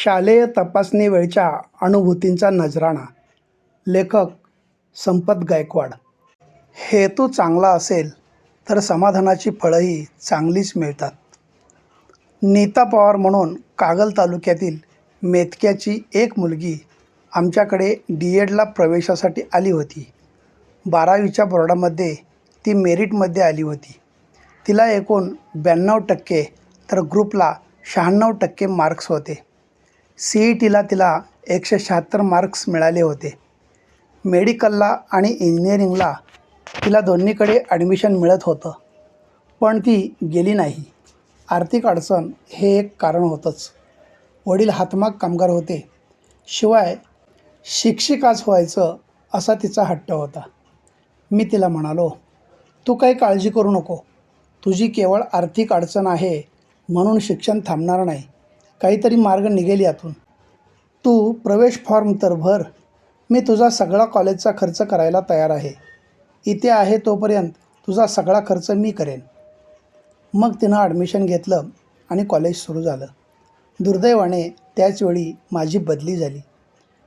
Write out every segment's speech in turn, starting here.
शालेय तपासणी वेळच्या अनुभूतींचा नजराणा. लेखक संपत गायकवाड. हेतू चांगला असेल तर समाधानाची फळंही चांगलीच मिळतात. नीता पवार म्हणून कागल तालुक्यातील मेतक्याची एक मुलगी आमच्याकडे डी एडला प्रवेशासाठी आली होती. बारावीच्या बोर्डामध्ये ती मेरिटमध्ये आली होती. तिला एकूण ब्याण्णव टक्के तर ग्रुपला शहाण्णव टक्के मार्क्स होते. सी ई टीला तिला एकशे शहात्तर मार्क्स मिळाले होते. मेडिकलला आणि इंजिनिअरिंगला तिला दोन्हीकडे ॲडमिशन मिळत होतं. पण ती गेली नाही. आर्थिक अडचण हे एक कारण होतंच. वडील हातमाग कामगार होते. शिवाय शिक्षिकाच व्हायचं असा तिचा हट्ट होता. मी तिला म्हणालो तू काही काळजी करू नको. तुझी केवळ आर्थिक अडचण आहे म्हणून शिक्षण थांबणार नाही. काहीतरी मार्ग निघेल यातून. तू प्रवेश फॉर्म तर भर. मी तुझा सगळा कॉलेजचा खर्च करायला तयार आहे. इथे आहे तोपर्यंत तुझा सगळा खर्च मी करेन. मग तिनं ॲडमिशन घेतलं आणि कॉलेज सुरू झालं. दुर्दैवाने त्याचवेळी माझी बदली झाली.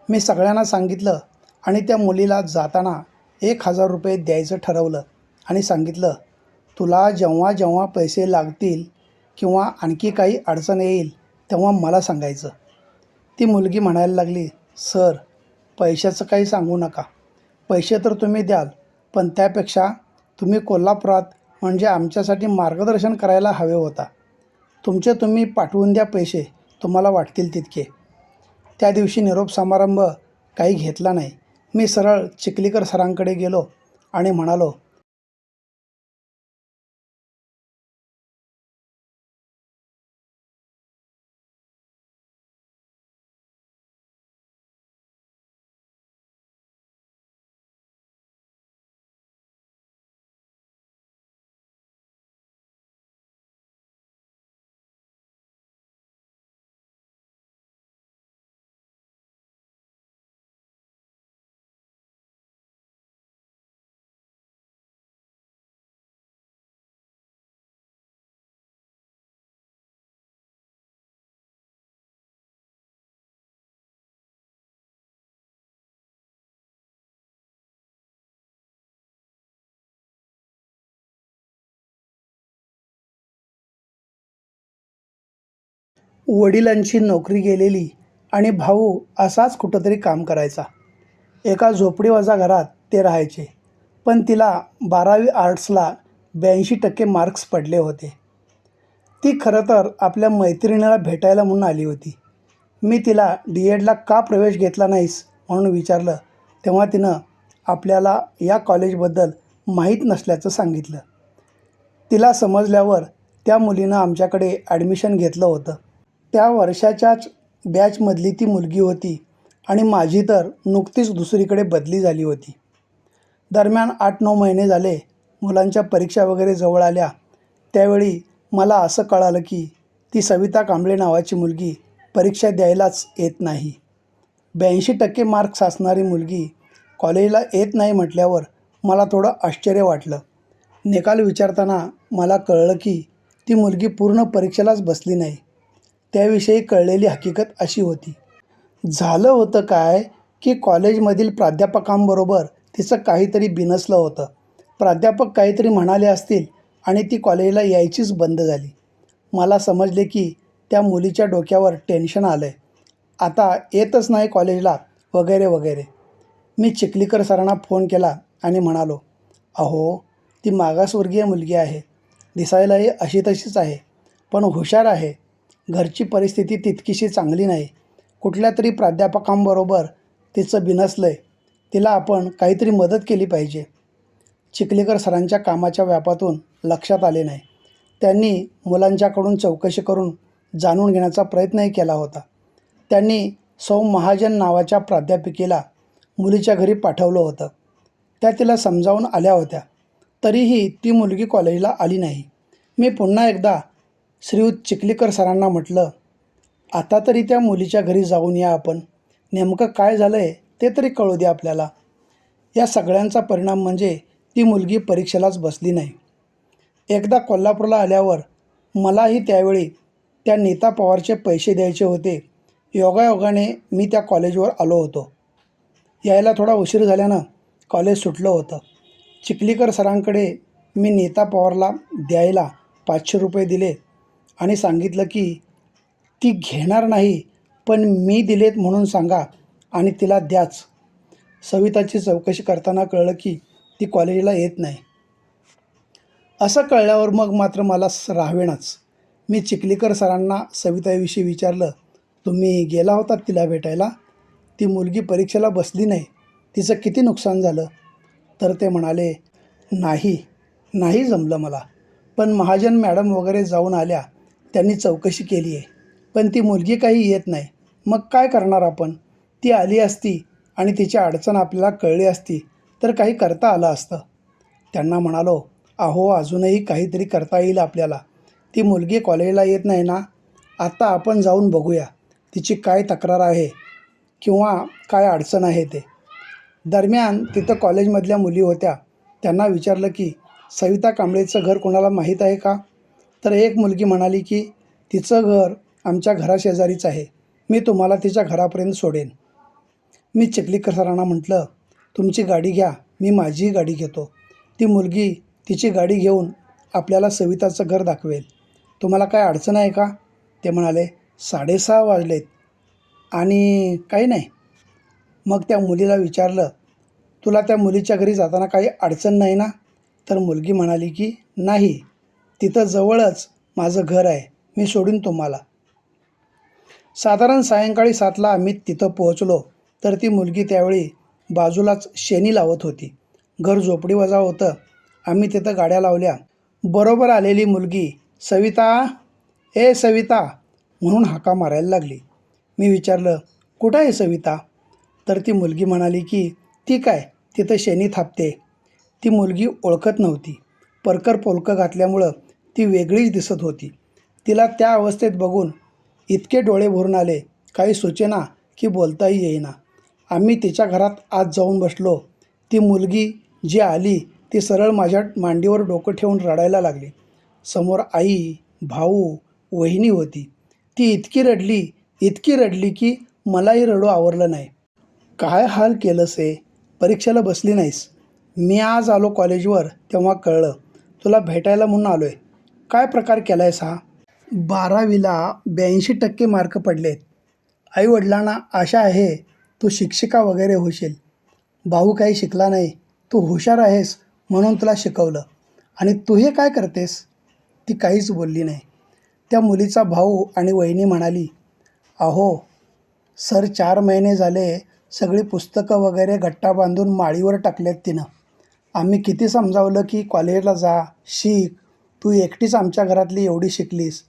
मी सगळ्यांना सांगितलं आणि त्या मुलीला जाताना एक हजार रुपये द्यायचं ठरवलं आणि सांगितलं तुला जेव्हा जेव्हा पैसे लागतील किंवा आणखी काही अडचण येईल तेव्हा मला सांगायचं. ती मुलगी म्हणायला लागली सर पैशाचं काही सांगू नका. पैसे तर तुम्ही द्याल पण त्यापेक्षा तुम्ही कोल्हापुरात म्हणजे आमच्यासाठी मार्गदर्शन करायला हवे होता. तुमचे तुम्ही पाठवून द्या पैसे तुम्हाला वाटतील तितके. त्या दिवशी निरोप समारंभ काही घेतला नाही. मी सरळ चिखलीकर सरांकडे गेलो आणि म्हणालो वडिलांची नोकरी गेलेली आणि भाऊ असाच कुठंतरी काम करायचा. एका झोपडीवाजा घरात ते राहायचे. पण तिला बारावी आर्ट्सला ब्याऐंशी टक्के मार्क्स पडले होते. ती खरं तर आपल्या मैत्रिणीला भेटायला म्हणून आली होती. मी तिला डी एडला का प्रवेश घेतला नाहीस म्हणून विचारलं. तेव्हा तिनं आपल्याला या कॉलेजबद्दल माहीत नसल्याचं सांगितलं. तिला समजल्यावर त्या मुलीनं आमच्याकडे ॲडमिशन घेतलं होतं. त्या वर्षाच्याच बॅचमधली ती मुलगी होती आणि माझी तर नुकतीच दुसरीकडे बदली झाली होती. दरम्यान आठ नऊ महिने झाले मुलांच्या परीक्षा वगैरे जवळ आल्या. त्यावेळी मला असं कळालं की ती सविता कांबळे नावाची मुलगी परीक्षा द्यायलाच येत नाही. ब्याऐंशी टक्के मार्क्स असणारी मुलगी कॉलेजला येत नाही म्हटल्यावर मला थोडं आश्चर्य वाटलं. निकाल विचारताना मला कळलं की ती मुलगी पूर्ण परीक्षेलाच बसली नाही. त्याविषयी कळलेली हकीकत अशी होती. झालं होतं काय की कॉलेजमधील प्राध्यापकांबरोबर तिचं काहीतरी बिनसलं होतं. प्राध्यापक काहीतरी म्हणाले असतील आणि ती कॉलेजला यायचीच बंद झाली. मला समजले की त्या मुलीच्या डोक्यावर टेन्शन आलं आहे आता येतच नाही कॉलेजला वगैरे वगैरे. मी चिखलीकर सरांना फोन केला आणि म्हणालो अहो ती मागासवर्गीय मुलगी आहे. दिसायलाही अशी तशीच आहे. पण हुशार आहे. घरची परिस्थिती तितकीशी चांगली नाही. कुठल्या तरी प्राध्यापकांबरोबर तिचं बिनसलं आहे तिला आपण काहीतरी मदत केली पाहिजे. चिखलीकर सरांच्या कामाच्या व्यापातून लक्षात आले नाही. त्यांनी मुलांच्याकडून चौकशी करून जाणून घेण्याचा प्रयत्नही केला होता. त्यांनी सौ महाजन नावाच्या प्राध्यापिकेला मुलीच्या घरी पाठवलं होतं. त्या तिला समजावून आल्या होत्या. तरीही ती मुलगी कॉलेजला आली नाही. मी पुन्हा एकदा श्रीयुत चिखलीकर सरांना म्हटलं आता तरी त्या मुलीच्या घरी जाऊन या आपण. नेमकं काय झालं आहे ते तरी कळू दे आपल्याला. या सगळ्यांचा परिणाम म्हणजे ती मुलगी परीक्षेलाच बसली नाही. एकदा कोल्हापूरला आल्यावर मलाही त्यावेळी त्या नीता पवारचे पैसे द्यायचे होते. योगायोगाने मी त्या कॉलेजवर आलो होतो. यायला थोडा उशीर झाल्यानं कॉलेज सुटलं होतं. चिखलीकर सरांकडे मी नेता पवारला द्यायला पाचशे रुपये दिले. आणि सांगितलं की ती घेणार नाही पण मी दिलेत म्हणून सांगा आणि तिला द्याच. सविताची चौकशी करताना कळलं की ती कॉलेजला येत नाही. असं कळल्यावर मग मात्र मला स- मी चिखलीकर सरांना सविताविषयी विचारलं तुम्ही गेला होतात तिला भेटायला? ती मुलगी परीक्षेला बसली नाही. तिचं किती नुकसान झालं? तर ते म्हणाले नाही नाही जमलं मला. पण महाजन मॅडम वगैरे जाऊन आल्या त्यांनी चौकशी केली आहे. पण ती मुलगी काही येत नाही. मग काय करणार आपण? ती आली असती आणि तिची अडचण आपल्याला कळली असती तर काही करता आलं असतं. त्यांना म्हणालो अहो अजूनही काहीतरी करता येईल आपल्याला. ती मुलगी कॉलेजला येत नाही ना? आत्ता आपण जाऊन बघूया. तिची काय तक्रार आहे किंवा काय अडचण आहे ते. दरम्यान तिथं कॉलेजमधल्या मुली होत्या. त्यांना विचारलं की सविता कांबळेचं घर कोणाला माहीत आहे का? तर एक मुलगी म्हणाली की तिचं घर आमच्या घराशेजारीच आहे. मी तुम्हाला तिच्या घरापर्यंत सोडेन. मी चिखलीकर सरांना म्हटलं तुमची गाडी घ्या. मी माझीही गाडी घेतो. ती मुलगी तिची गाडी घेऊन आपल्याला सविताचं घर दाखवेल. तुम्हाला काय अडचण आहे का? ते म्हणाले साडेसहा वाजलेत आणि काही नाही. मग त्या मुलीला विचारलं तुला त्या मुलीच्या घरी जाताना काही अडचण नाही ना? तर मुलगी म्हणाली की नाही. तिथं जवळच माझं घर आहे. मी सोडीन तुम्हाला. साधारण सायंकाळी सातला आम्ही तिथं पोहोचलो तर ती मुलगी त्यावेळी बाजूलाच शेणी लावत होती. घर झोपडी वजा होतं. आम्ही तिथं गाड्या लावल्या. बरोबर आलेली मुलगी सविता ए सविता म्हणून हाका मारायला लागली. मी विचारलं कुठं आहे सविता? तर ती मुलगी म्हणाली की ती काय? तिथं शेणी थापते. ती मुलगी ओळखत नव्हती. परकर पोलकं घातल्यामुळं ती वेगळीच दिसत होती. तिला त्या अवस्थेत बघून इतके डोळे भरून आले काही सुचेना की बोलताही येईना. आम्ही तिच्या घरात आत जाऊन बसलो. ती मुलगी जी आली ती सरळ माझ्या मांडीवर डोकं ठेवून रडायला लागली. समोर आई भाऊ वहिनी होती. ती इतकी रडली इतकी रडली की मलाही रडू आवरलं नाही. काय हाल केलंस हे? परीक्षेला बसली नाहीस. मी आज आलो कॉलेजवर तेव्हा कळलं. तुला भेटायला म्हणून आलो आहे काय प्रकार केला आहेस हा? बारावीला ब्याऐंशी टक्के मार्क पडलेत. आईवडिलांना आशा आहे तू शिक्षिका वगैरे होशील. भाऊ काही शिकला नाही तू हुशार आहेस म्हणून तुला शिकवलं. आणि तू हे काय करतेस? ती काहीच बोलली नाही. त्या मुलीचा भाऊ आणि वहिनी म्हणाली अहो सर चार महिने झाले सगळी पुस्तकं वगैरे गट्टा बांधून माळीवर टाकलेत तिनं. आम्ही किती समजावलं की कॉलेजला जा शिक तू एकटीच आमच्या घरातली एवढी शिकलीस.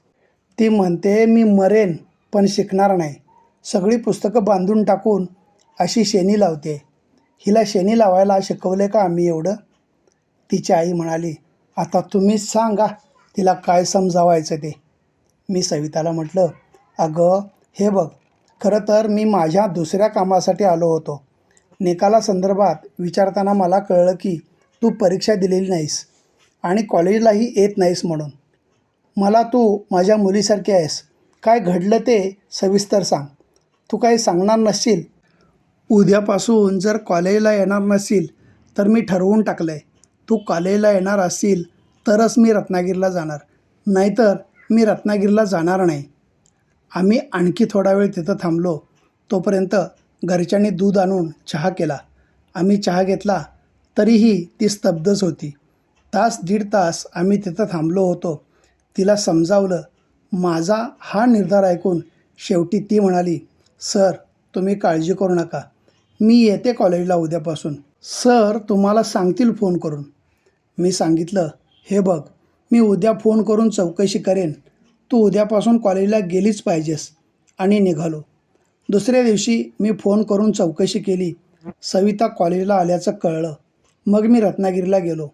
ती म्हणते मी मरेन पण शिकणार नाही. सगळी पुस्तकं बांधून टाकून अशी शेणी लावते. हिला शेणी लावायला शिकवले का आम्ही एवढं? तिची आई म्हणाली आता तुम्हीच सांगा तिला काय समजावायचं ते. मी सविताला म्हटलं अगं हे बघ खरं तर मी माझ्या दुसऱ्या कामासाठी आलो होतो. निकालासंदर्भात विचारताना मला कळलं की तू परीक्षा दिलेली नाहीस. आणि कॉलेजलाही येत नाहीस म्हणून. मला तू माझ्या मुलीसारखी आहेस. काय घडलं ते सविस्तर सांग. तू काही सांगणार नसशील. उद्यापासून जर कॉलेजला येणार नसशील तर मी ठरवून टाकलं आहे तू कॉलेजला येणार असशील तरच मी रत्नागिरीला जाणार. नाहीतर मी रत्नागिरीला जाणार नाही. आम्ही आणखी थोडा वेळ तिथं थांबलो. तोपर्यंत घरच्यांनी दूध आणून चहा केला. आम्ही चहा घेतला तरीही ती स्तब्धच होती. तास दीड तास आम्ही तिथं थांबलो होतो. तिला समजावलं. माझा हा निर्धार ऐकून शेवटी ती म्हणाली सर तुम्ही काळजी करू नका. मी येते कॉलेजला उद्यापासून. सर तुम्हाला सांगतील फोन करून. मी सांगितलं हे बघ मी उद्या फोन करून चौकशी करेन. तू उद्यापासून कॉलेजला गेलीच पाहिजेस. आणि निघालो. दुसऱ्या दिवशी मी फोन करून चौकशी केली. सविता कॉलेजला आल्याचं कळलं. मग मी रत्नागिरीला गेलो.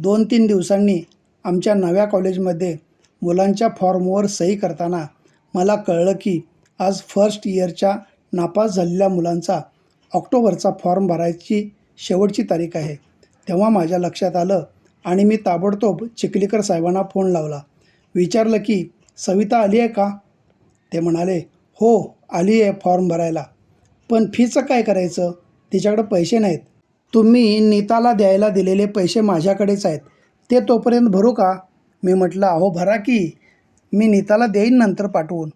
दोन तीन दिवसांनी आमच्या नव्या कॉलेजमध्ये मुलांच्या फॉर्मवर सही करताना मला कळलं की आज फर्स्ट इयरच्या नापास झालेल्या मुलांचा ऑक्टोबरचा फॉर्म भरायची शेवटची तारीख आहे. तेव्हा माझ्या लक्षात आलं आणि मी ताबडतोब चिखलीकर साहेबांना फोन लावला. विचारलं की सविता आली आहे का? ते म्हणाले हो आली आहे फॉर्म भरायला. पण फीचं काय करायचं? तिच्याकडं पैसे नाहीत. तुम्ही नीताला द्यायला दिलेले पैसे माझ्याकडेच आहेत. ते तोपर्यंत भरू का? मी म्हटलं अहो भरा की. मी नीताला देईन नंतर पाठवून.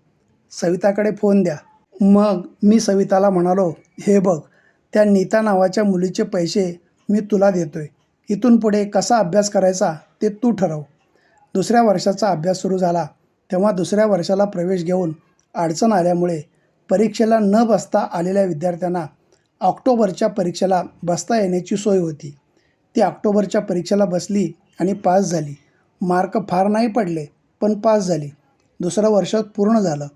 सविताकडे फोन द्या. मग मी सविताला म्हणालो हे बघ त्या नीता नावाच्या मुलीचे पैसे मी तुला देतोय. इथून पुढे कसा अभ्यास करायचा ते तू ठरव. दुसऱ्या वर्षाचा अभ्यास सुरू झाला. तेव्हा दुसऱ्या वर्षाला प्रवेश घेऊन अडचण आल्यामुळे परीक्षेला न बसता आलेल्या विद्यार्थ्यांना ऑक्टोबरच्या परीक्षेला बसता येण्याची सोय होती. ती ऑक्टोबरच्या परीक्षेला बसली आणि पास झाली. मार्क फार नाही पडले पण पास झाली. दुसरं वर्ष पूर्ण झालं.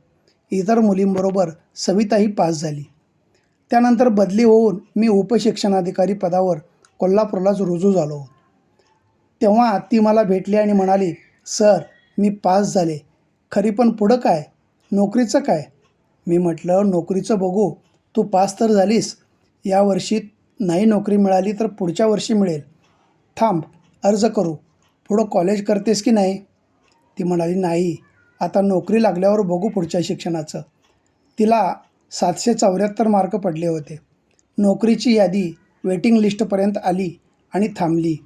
इतर मुलींबरोबर सविताही पास झाली. त्यानंतर बदली होऊन मी उपशिक्षणाधिकारी पदावर कोल्हापूरलाच रुजू झालो. तेव्हा ती मला भेटली आणि म्हणाली सर मी पास झाले. खरी पण पुढं काय? नोकरीचं काय? मी म्हटलं नोकरीचं बघू. तू पास तर झालीस या वर्षी नाही नोकरी मिळाली तर पुढच्या वर्षी मिळेल. थांब अर्ज करू. पुढं कॉलेज करतेस की नाही? ती म्हणाली नाही. आता नोकरी लागल्यावर बघू पुढच्या शिक्षणाचं. तिला सातशे चौऱ्याहत्तर मार्क पडले होते. नोकरीची यादी वेटिंग लिस्टपर्यंत आली आणि थांबली.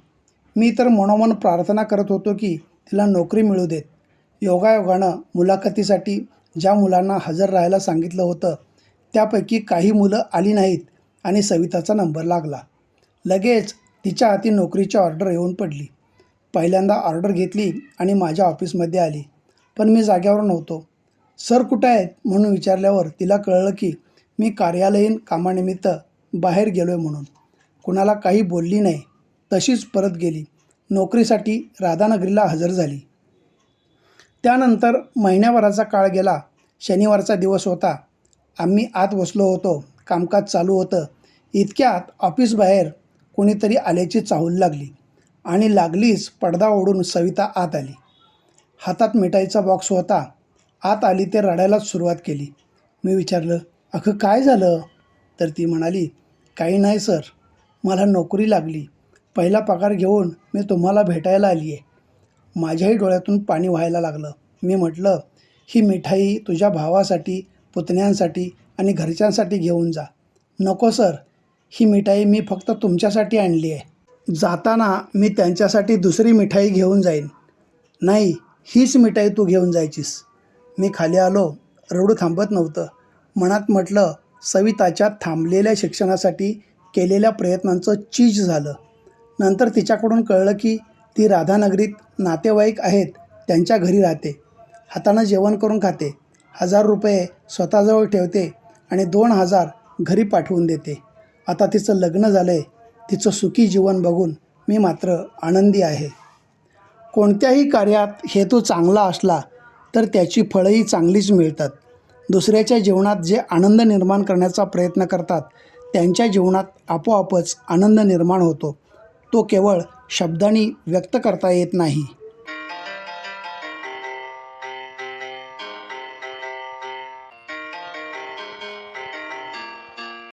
मी तर मनोमन प्रार्थना करत होतो की तिला नोकरी मिळू देत. योगायोगानं मुलाखतीसाठी ज्या मुलांना हजर राहायला सांगितलं होतं त्यापैकी काही मुलं आली नाहीत. आणि सविताचा नंबर लागला. लगेच तिच्या हाती नोकरीची ऑर्डर येऊन पडली. पहिल्यांदा ऑर्डर घेतली आणि माझ्या ऑफिसमध्ये आली. पण मी जाग्यावर नव्हतो. सर कुठं आहेत? म्हणून विचारल्यावर तिला कळलं की मी कार्यालयीन कामानिमित्त बाहेर गेलो आहे म्हणून. कुणाला काही बोलली नाही. तशीच परत गेली. नोकरीसाठी राधानगरीला हजर झाली. त्यानंतर महिन्याभराचा काळ गेला. शनिवारचा दिवस होता. आम्ही आत बसलो होतो. कामकाज चालू होतं. इतक्यात ऑफिसबाहेर कोणीतरी आल्याची चाहूल लागली आणि लागलीच पडदा ओढून सविता आत आली. हातात मिठाईचा बॉक्स होता. आत आली ते रडायलाच सुरुवात केली. मी विचारलं अखं काय झालं? तर ती म्हणाली काही नाही सर मला नोकरी लागली. पहिला पगार घेऊन मी तुम्हाला भेटायला आली आहे माझ्याही डोळ्यातून पाणी व्हायला लागलं. मी म्हटलं ही मिठाई तुझ्या भावासाठी पुतण्यांसाठी आणि घरच्यांसाठी घेऊन जा. नको सर. ही मिठाई मी फक्त तुमच्यासाठी आणली आहे. जाताना मी त्यांच्यासाठी दुसरी मिठाई घेऊन जाईन. नाही हीच मिठाई तू घेऊन जायचीस. मी खाली आलो. रडू थांबत नव्हतं. मनात म्हटलं सविताच्या थांबलेल्या शिक्षणासाठी केलेल्या प्रयत्नांचं चीज झालं. नंतर तिच्याकडून कळलं की ती राधानगरीत नातेवाईक आहेत त्यांच्या घरी राहते. हातानं जेवण करून खाते. हजार रुपये स्वतःजवळ ठेवते. आणि दोन हजार घरी पाठवून देते. आता तिचं लग्न झालं आहे तिचं सुखी जीवन बघून मी मात्र आनंदी आहे. कोणत्याही कार्यात हेतू चांगला असला तर त्याची फळंही चांगलीच मिळतात. दुसऱ्याच्या जीवनात जे आनंद निर्माण करण्याचा प्रयत्न करतात त्यांच्या जीवनात आपोआपच आनंद निर्माण होतो. तो केवळ शब्दांनी व्यक्त करता येत नाही.